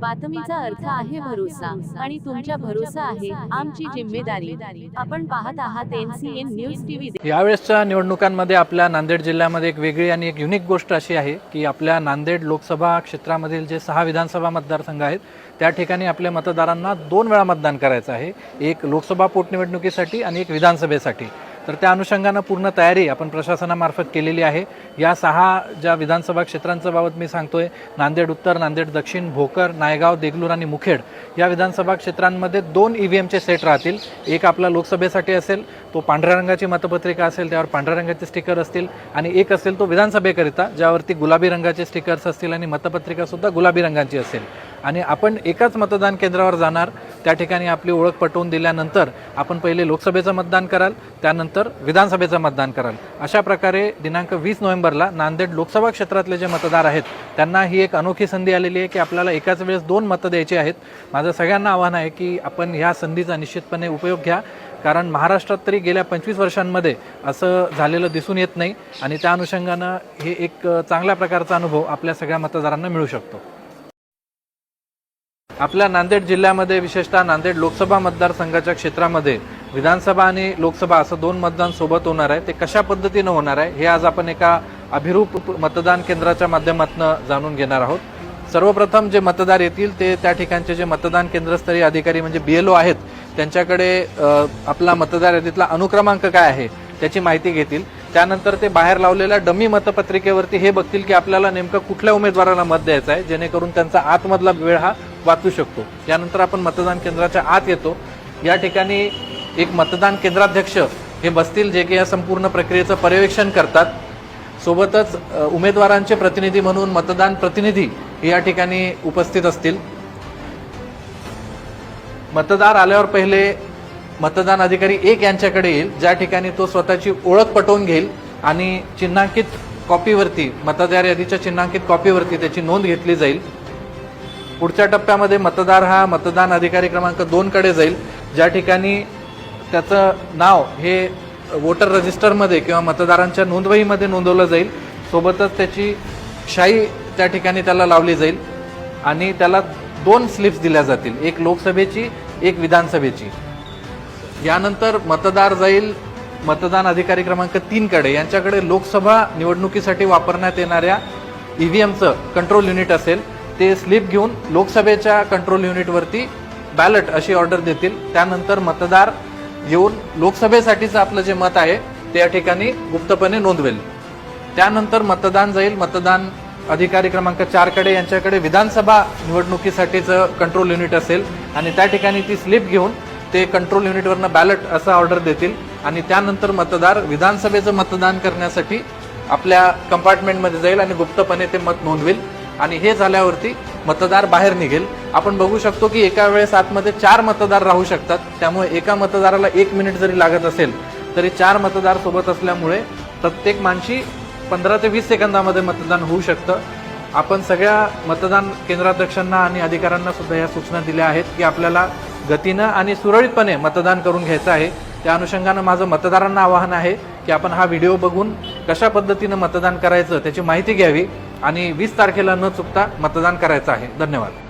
बातमीचा अर्थ आहे भरोसा आणि तुमच्या भरोसा आहे आमची जिम्मेदारी. आपण पाहत आहात एनसीएन न्यूज टीव्ही. यावेळेसच्या निवडणुकांमध्ये आपल्या नांदेड जिल्ह्यामध्ये एक वेगळी आणि एक युनिक गोष्ट अशी आहे की आपल्या नांदेड लोकसभा क्षेत्रामधील जे सहा विधानसभा मतदारसंघ आहेत त्या ठिकाणी आपल्या मतदारांना दोन वेळा मतदान करायचं आहे. एक लोकसभा पोटनिवडणुकीसाठी आणि एक विधानसभेसाठी. तर त्या अनुषंगानं पूर्ण तयारी आपण प्रशासनामार्फत केलेली आहे. या सहा ज्या विधानसभा क्षेत्रांचं बाबत मी सांगतोय नांदेड उत्तर नांदेड दक्षिण भोकर नायगाव देगलूर आणि मुखेड या विधानसभा क्षेत्रांमध्ये दोन ई व्ही एमचे सेट राहतील. एक आपला लोकसभेसाठी असेल तो पांढऱ्या रंगाची मतपत्रिका असेल त्यावर पांढऱ्या रंगाचे स्टिकर असतील आणि एक असेल तो विधानसभेकरिता ज्यावरती गुलाबी रंगाचे स्टिकर्स असतील आणि मतपत्रिका सुद्धा गुलाबी रंगांची असेल. आणि आपण एकाच मतदान केंद्रावर जाणार त्या ठिकाणी आपली ओळख पटवून दिल्यानंतर आपण पहिले लोकसभेचं मतदान कराल त्यानंतर विधानसभेचं मतदान कराल. अशा प्रकारे दिनांक वीस नोव्हेंबरला नांदेड लोकसभा क्षेत्रातले जे मतदार आहेत त्यांना ही एक अनोखी संधी आलेली आहे की आपल्याला एकाच वेळेस दोन मतं द्यायची आहेत. माझं सगळ्यांना आव्हान आहे की आपण ह्या संधीचा निश्चितपणे उपयोग घ्या कारण महाराष्ट्रात तरी गेल्या पंचवीस वर्षांमध्ये असं झालेलं दिसून येत नाही आणि त्या अनुषंगानं हे एक चांगल्या प्रकारचा अनुभव आपल्या सगळ्या मतदारांना मिळू शकतो. आपल्या नांदेड जिल्ह्यामध्ये विशेषतः नांदेड लोकसभा मतदारसंघाच्या क्षेत्रामध्ये विधानसभा आणि लोकसभा असं दोन मतदान सोबत होणार आहे. ते कशा पद्धतीनं होणार आहे हे आज आपण एका अभिरूप मतदान केंद्राच्या माध्यमातून जाणून घेणार आहोत. सर्वप्रथम जे मतदार येतील ते त्या ठिकाणचे जे मतदान केंद्रस्तरीय अधिकारी म्हणजे बी आहेत त्यांच्याकडे आपला मतदार यादीतला अनुक्रमांक काय आहे त्याची माहिती घेतील. त्यानंतर ते बाहेर लावलेल्या डमी मतपत्रिकेवरती हे बघतील की आपल्याला नेमकं कुठल्या उमेदवाराला मत द्यायचं आहे जेणेकरून त्यांचा आतमधला वेळ हा वाचू शकतो. यानंतर आपण मतदान केंद्राच्या आत येतो. या ठिकाणी एक मतदान केंद्राध्यक्ष हे बसतील जे की या संपूर्ण प्रक्रियेचं पर्यवेक्षण करतात. सोबतच उमेदवारांचे प्रतिनिधी म्हणून मतदान प्रतिनिधी हे या ठिकाणी उपस्थित असतील. मतदार आल्यावर पहिले मतदान अधिकारी एक यांच्याकडे येईल ज्या ठिकाणी तो स्वतःची ओळख पटवून घेईल आणि चिन्हांकित कॉपीवरती मतदार यादीच्या चिन्हांकित कॉपीवरती त्याची नोंद घेतली जाईल. पुढच्या टप्प्यामध्ये मतदार हा मतदान अधिकारी क्रमांक दोन कडे जाईल. ज्या ठिकाणी त्याचं नाव हे वोटर रजिस्टरमध्ये किंवा मतदारांच्या नोंदवहीमध्ये नोंदवलं जाईल सोबतच त्याची शाई त्या ठिकाणी त्याला लावली जाईल आणि त्याला दोन स्लिप्स दिल्या जातील एक लोकसभेची एक विधानसभेची. यानंतर मतदार जाईल मतदान अधिकारी क्रमांक तीन कडे. यांच्याकडे लोकसभा निवडणुकीसाठी वापरण्यात येणाऱ्या ईव्हीएमचं कंट्रोल युनिट असेल. ते स्लिप घेऊन लोकसभेच्या कंट्रोल युनिटवरती बॅलट अशी ऑर्डर देतील. त्यानंतर मतदार येऊन लोकसभेसाठीचं आपलं जे मत आहे ते या ठिकाणी गुप्तपणे नोंदवेल. त्यानंतर मतदान जाईल. मतदान अधिकारी क्रमांक चारकडे यांच्याकडे विधानसभा निवडणुकीसाठीचं कंट्रोल युनिट असेल आणि त्या ठिकाणी ती स्लिप घेऊन ते कंट्रोल युनिटवरनं बॅलट असं ऑर्डर देतील. आणि त्यानंतर मतदार विधानसभेचं मतदान करण्यासाठी आपल्या कंपार्टमेंटमध्ये जाईल आणि गुप्तपणे ते मत नोंदवेल. आणि हे झाल्यावरती मतदार बाहेर निघेल. आपण बघू शकतो की एका वेळेस आतमध्ये चार मतदार राहू शकतात. त्यामुळे एका मतदाराला एक मिनिट जरी लागत असेल तरी चार मतदार सोबत असल्यामुळे प्रत्येक माणशी पंधरा ते वीस सेकंदामध्ये मतदान होऊ शकतं. आपण सगळ्या मतदान केंद्राध्यक्षांना आणि अधिकाऱ्यांना सुद्धा या सूचना दिल्या आहेत की आपल्याला गतीनं आणि सुरळीतपणे मतदान करून घ्यायचं आहे. त्या अनुषंगानं माझं मतदारांना आवाहन आहे की आपण हा व्हिडिओ बघून कशा पद्धतीनं मतदान करायचं त्याची माहिती घ्यावी. आणि वीस तारखेला न चुकता मतदान करायचं आहे. धन्यवाद.